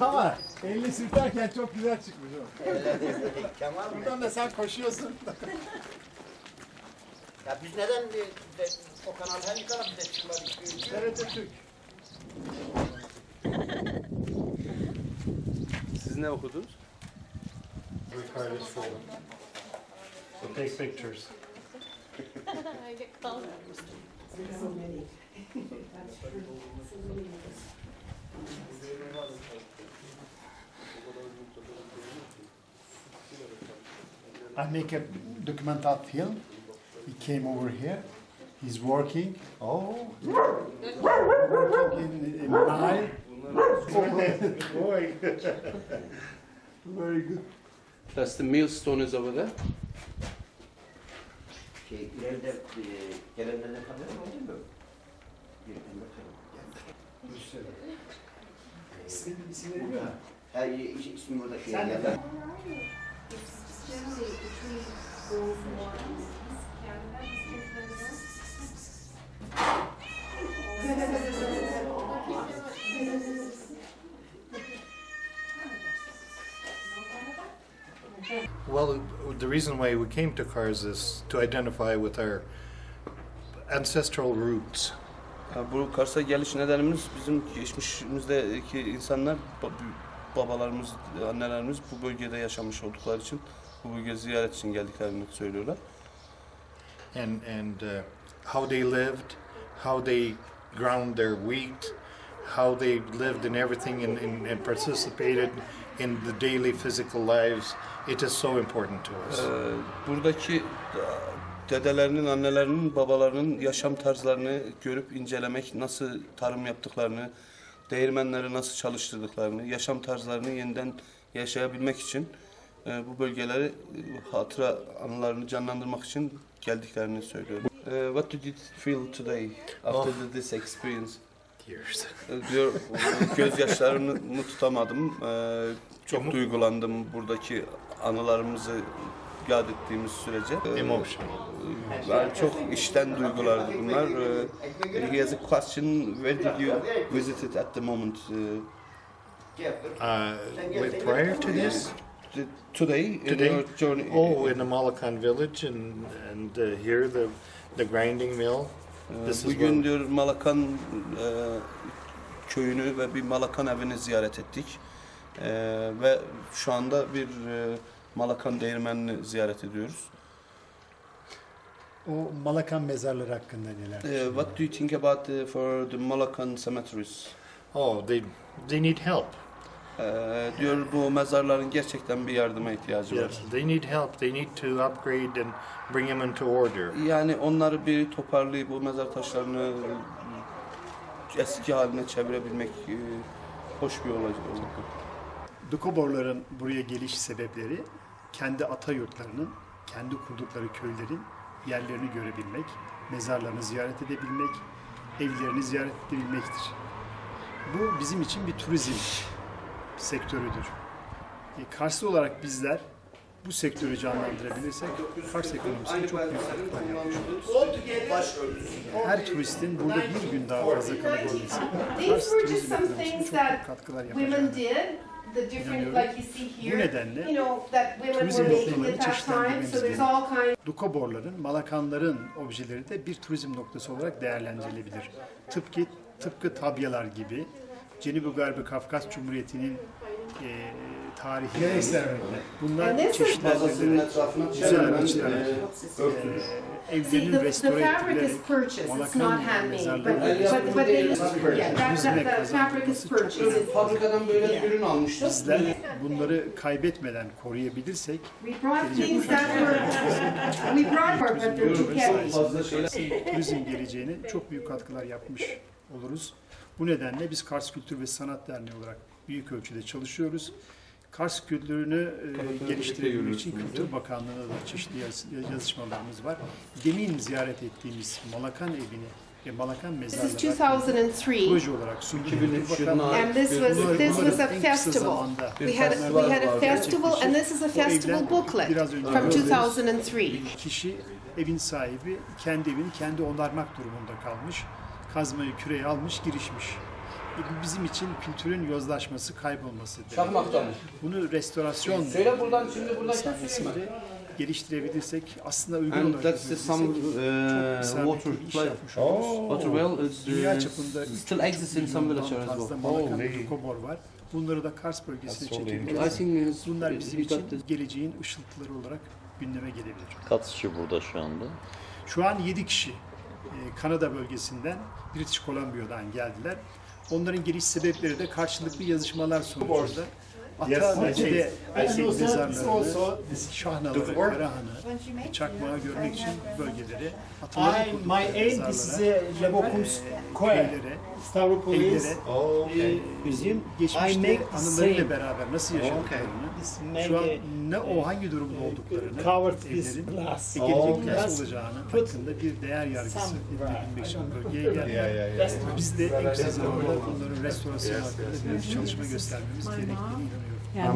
Ama elini sürterken çok güzel çıkmış o. Kemal mi? Buradan da sen koşuyorsun. Ya biz neden de, de, o kanal hangi kanal bize çıkmadı? TRT Türk. Siz ne okudunuz? Recorded for. So take pictures. I get called. I make a documental film. He came over here. He's working. Oh, working in, in Nile. Boy, very good. That's the millstone is over there. Şey, ileride e, gelenlerden kamera mı oldu mu? Yerden bakalım. İsmini, isimleri biliyor musun? Ha, iş, ismi burada şey. Sen de Well, the reason why we came to Cars is to identify with our ancestral roots. Bu Kars'a geliş nedenimiz bizim geçmişimizdeki insanlar, ba- babalarımız, annelerimiz bu bölgede yaşamış oldukları için bu bölge ziyaret için geldiklerini söylüyorlar. and and uh, how they lived, how they ground their wheat, how they lived in everything and, and, and participated in the daily physical lives. It is so important to us. Ee, buradaki dedelerinin, annelerinin, babalarının yaşam tarzlarını görüp incelemek, nasıl tarım yaptıklarını, değirmenleri nasıl çalıştırdıklarını, yaşam tarzlarını yeniden yaşayabilmek için e, bu bölgeleri hatıra anılarını canlandırmak için geldiklerini söylüyorum. Ee, what did you feel today after the- this experience? Years. Ee, diyor gözyaşlarımı tutamadım. Ee, çok duygulandım buradaki anılarımızı yad ettiğimiz sürece. Ee, Emotional. yani çok içten duygulardı bunlar. Ee, he has a question. Where did you visit it at the moment? Ee, Uh, wait, prior to this, the- today, in Today? your journey. oh, in the Malakan village and and uh, here the the grinding mill. Ee, This is Bugün where- diyor Malakan e, köyünü ve bir Malakan evini ziyaret ettik. Ee, ve şu anda bir e, Malakan değirmenini ziyaret ediyoruz. O Malakan mezarları hakkında neler? Ee, what do you think about the, for the Malakan cemeteries? Oh, they they need help. Ee, diyor bu mezarların gerçekten bir yardıma ihtiyacı var. Yes, they need help. They need to upgrade and bring them into order. Yani onları bir toparlayıp bu mezar taşlarını eski haline çevirebilmek e, hoş bir olacak. Dukoborların buraya geliş sebepleri kendi ata yurtlarının, kendi kurdukları köylerin yerlerini görebilmek, mezarlarını ziyaret edebilmek, evlerini ziyaret edebilmektir. Bu bizim için bir turizm sektörüdür. E, Karslı olarak bizler bu sektörü canlandırabilirsek Kars ekonomisine çok büyük katkılar yapmış oluruz. Her turistin burada bir gün daha fazla kalabilmesi Kars turizm ekonomisine çok büyük katkılar see Bu nedenle turizm time, çeşitlendirmemiz gerekiyor. Dukoborların, Malakanların objeleri de bir turizm noktası olarak değerlendirilebilir. Tıpkı tıpkı tabyalar gibi Cenubi Garbi Kafkas Cumhuriyeti'nin e, tarihi bunlar is- çeşitlendirilerek güzel araçlar e, e, the restore it's Malakan. Fabrikadan böyle bir ürün almışlar. bizler bunları kaybetmeden koruyabilirsek turizm geleceğine çok büyük katkılar yapmış oluruz. Bu nedenle biz Kars Kültür ve Sanat Derneği olarak büyük ölçüde çalışıyoruz. Kars kültürünü e, geliştirebilmek için Kültür Bakanlığı'na da çeşitli yaz- yazışmalarımız var. Demin ziyaret ettiğimiz Malakan evini ve Malakan This is mezarları 2003, proje olarak sunduğu 2003 Kültür yılına Bakanlığı and this was, this was a festival. We had, we had a festival, and this is a festival booklet from 2003. Kişi evin sahibi kendi evini kendi onarmak durumunda kalmış. Kazmayı küreği almış girişmiş. e, bizim için kültürün yozlaşması, kaybolması demek. Şahmaktan. Bunu restorasyon Söyle buradan şimdi buradan kim söyleyeyim sayesinde geliştirebilirsek aslında uygun And olarak that's the some uh, isabetli water bir iş play. yapmış oluruz. Water well is Dünya uh, çapında still exists in some villages as well. Malakan Dukobor var. Bunları da Kars bölgesine I çekebiliriz. Bunlar bizim için geleceğin ışıltıları olarak gündeme gelebilir. Kaç kişi burada şu anda? Şu an 7 kişi Kanada bölgesinden, British Columbia'dan geldiler. Onların geliş sebepleri de karşılıklı yazışmalar sonucunda Ata ve Dede mezarlarını, Şahnaları, Karahan'ı, Çakmağı görmek için bölgelere, ataları I, my aim this is mezarlara, köylere, Stavropolis evlere, uh, museum. I geçmişte anılarıyla beraber nasıl yaşadıklarını, This şu an ne o hangi durumda olduklarını, covered evlerin glass. gelecek Okay. nasıl olacağını hakkında bir değer yargısı edinmek için bölgeye geldiler. Biz de en kısa zamanda bunların restorasyonu hakkında bir çalışma göstermemiz gerektiğini inanıyorum.